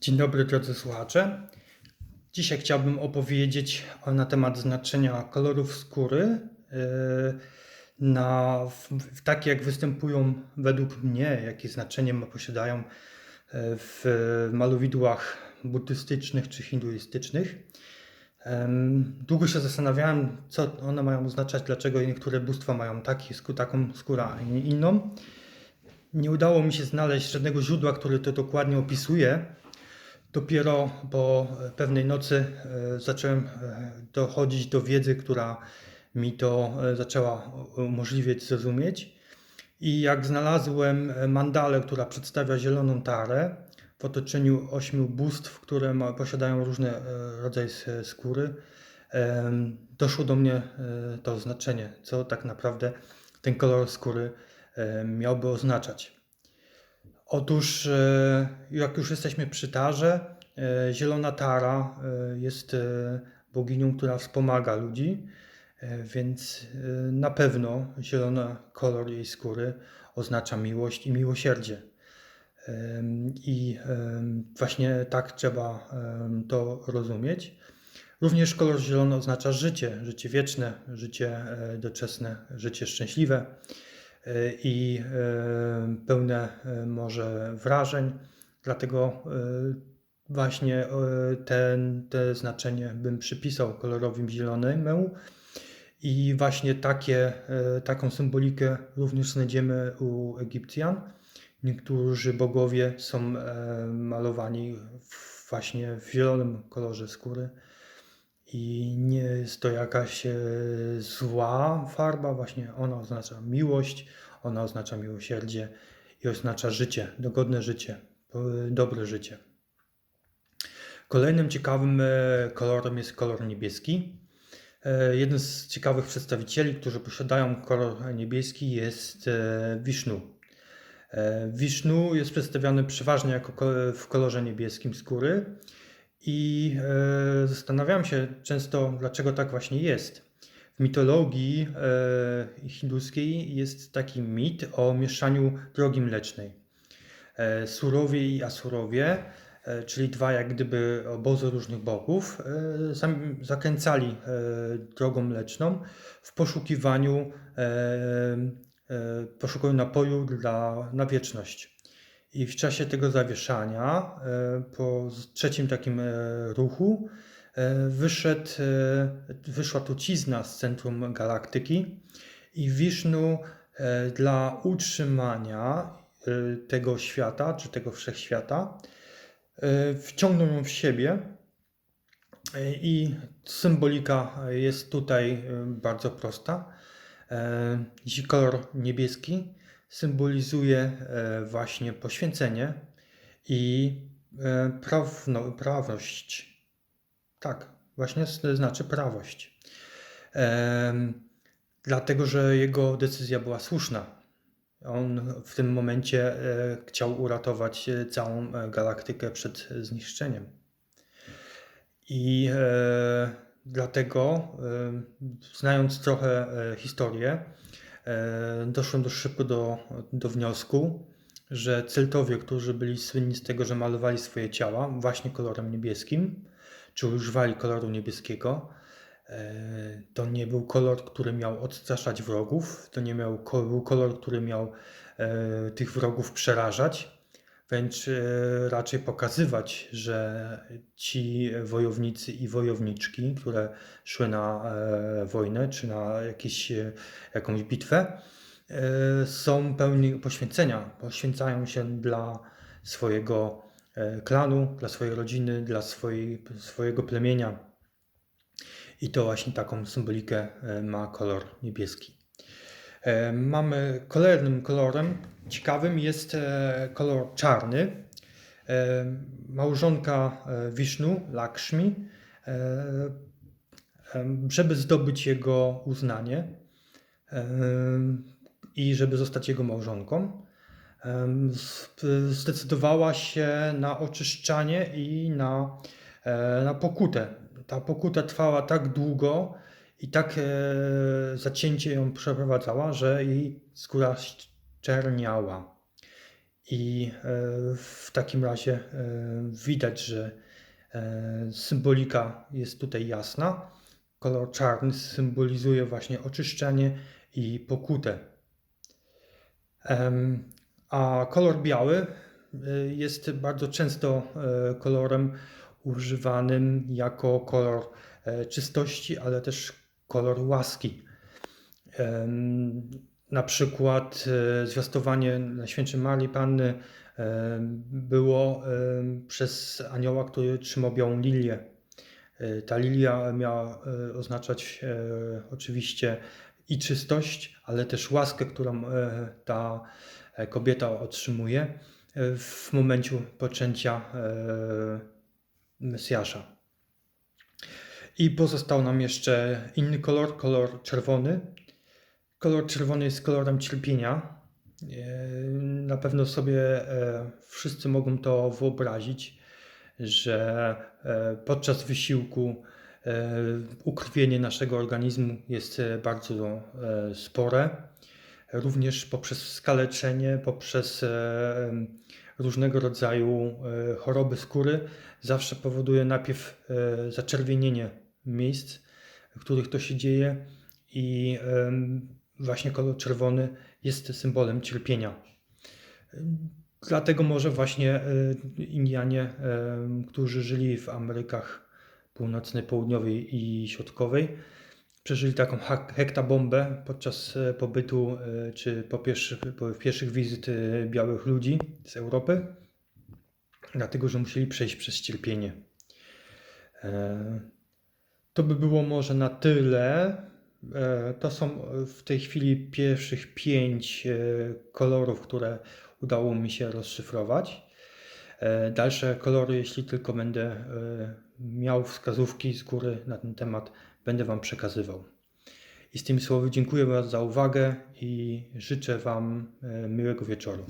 Dzień dobry drodzy słuchacze. Dzisiaj chciałbym opowiedzieć na temat znaczenia kolorów skóry, yy, na, w, takie jak występują według mnie, jakie znaczenie posiadają yy, w malowidłach buddystycznych czy hinduistycznych. Długo się zastanawiałem, co one mają oznaczać, dlaczego niektóre bóstwa mają taki, taką skórę, a inną. Nie udało mi się znaleźć żadnego źródła, które to dokładnie opisuje. Dopiero po e, pewnej nocy e, zacząłem e, dochodzić do wiedzy, która mi to zaczęła umożliwiać zrozumieć. I jak znalazłem mandalę, która przedstawia zieloną tarę w otoczeniu ośmiu bóstw, które ma, posiadają różne rodzaje skóry, doszło do mnie to znaczenie, co tak naprawdę ten kolor skóry miałby oznaczać. Otóż, e, jak już jesteśmy przy Tarze, e, Zielona Tara e, jest boginią, która wspomaga ludzi, więc na pewno zielony kolor jej skóry oznacza miłość i miłosierdzie. I właśnie tak trzeba to rozumieć. Również kolor zielony oznacza życie, życie wieczne, życie doczesne, życie szczęśliwe i e, pełne e, może wrażeń. Dlatego e, właśnie e, ten, te znaczenie bym przypisał kolorowi zielonemu. I właśnie takie, e, taką symbolikę również znajdziemy u Egipcjan. Niektórzy bogowie są e, malowani właśnie w zielonym kolorze skóry. I nie jest to jakaś e, zła farba, właśnie ona oznacza miłość, ona oznacza miłosierdzie i oznacza życie, dogodne życie, e, dobre życie. Kolejnym ciekawym e, kolorem jest kolor niebieski. Jeden z ciekawych przedstawicieli, którzy posiadają kolor niebieski jest Wisznu. Wisznu jest przedstawiany przeważnie jako ko- w kolorze niebieskim skóry i e, zastanawiam się często, dlaczego tak właśnie jest. W mitologii e, hinduskiej jest taki mit o mieszaniu drogi mlecznej. E, Surowie i Asurowie, e, czyli dwa jak gdyby obozy różnych bogów, e, zakręcali e, drogą mleczną w poszukiwaniu, e, e, poszukiwaniu napoju dla, na wieczność. I w czasie tego zawieszania, e, po trzecim takim e, ruchu, e, wyszedł, wyszła trucizna z centrum galaktyki i Wisznu dla utrzymania tego świata, czy tego wszechświata, wciągnął ją w siebie. I symbolika jest tutaj bardzo prosta. Kolor niebieski symbolizuje e, właśnie poświęcenie i e, prawno, prawość. Tak, właśnie znaczy prawość. Dlatego, że jego decyzja była słuszna. On w tym momencie e, chciał uratować całą galaktykę przed zniszczeniem. I dlatego, znając trochę historię, doszłem do szybko do, do wniosku, że Celtowie, którzy byli słynni z tego, że malowali swoje ciała właśnie kolorem niebieskim, czy używali koloru niebieskiego, e, to nie był kolor, który miał odstraszać wrogów, to nie miał, był kolor, który miał e, tych wrogów przerażać, wręcz e, raczej pokazywać, że ci wojownicy i wojowniczki, które szły na e, wojnę czy na jakieś, e, jakąś bitwę, są pełni poświęcenia. Poświęcają się dla swojego klanu, dla swojej rodziny, dla swojej, swojego plemienia. I to właśnie taką symbolikę ma kolor niebieski. E, Mamy kolejnym kolorem ciekawym jest e, kolor czarny. E, Małżonka Wisznu, Lakshmi, żeby zdobyć jego uznanie i żeby zostać jego małżonką, zdecydowała się na oczyszczanie i na, na pokutę. Ta pokuta trwała tak długo i tak e, zacięcie ją przeprowadzała, że jej skóra czerniała. I e, w takim razie e, widać, że e, symbolika jest tutaj jasna. Kolor czarny symbolizuje właśnie oczyszczenie i pokutę. Em, A kolor biały y, jest bardzo często e, kolorem używanym jako kolor e, czystości, ale też kolor łaski. Na przykład e, zwiastowanie Najświętszej Marii Panny em, było em, przez anioła, który trzymał białą lilię. E, Ta lilia miała e, oznaczać e, oczywiście i czystość, ale też łaskę, którą e, ta e, kobieta otrzymuje e, w momencie poczęcia e, Mesjasza. I pozostał nam jeszcze inny kolor, kolor czerwony. Kolor czerwony jest kolorem cierpienia. E, Na pewno sobie e, wszyscy mogą to wyobrazić, że e, podczas wysiłku ukrwienie naszego organizmu jest bardzo spore. Również poprzez skaleczenie, poprzez różnego rodzaju choroby skóry zawsze powoduje najpierw zaczerwienienie miejsc, w których to się dzieje i właśnie kolor czerwony jest symbolem cierpienia. Dlatego może właśnie e, Indianie, którzy żyli w Amerykach Północnej, Południowej i Środkowej, przeżyli taką hektabombę podczas e, pobytu e, czy po pierwszych, po pierwszych wizyt białych ludzi z Europy, dlatego że musieli przejść przez cierpienie. To by było może na tyle. E, To są w tej chwili pierwszych pięć e, kolorów, które udało mi się rozszyfrować. E, Dalsze kolory, jeśli tylko będę miał wskazówki z góry na ten temat, będę Wam przekazywał. I z tymi słowy dziękuję bardzo za uwagę i życzę Wam miłego wieczoru.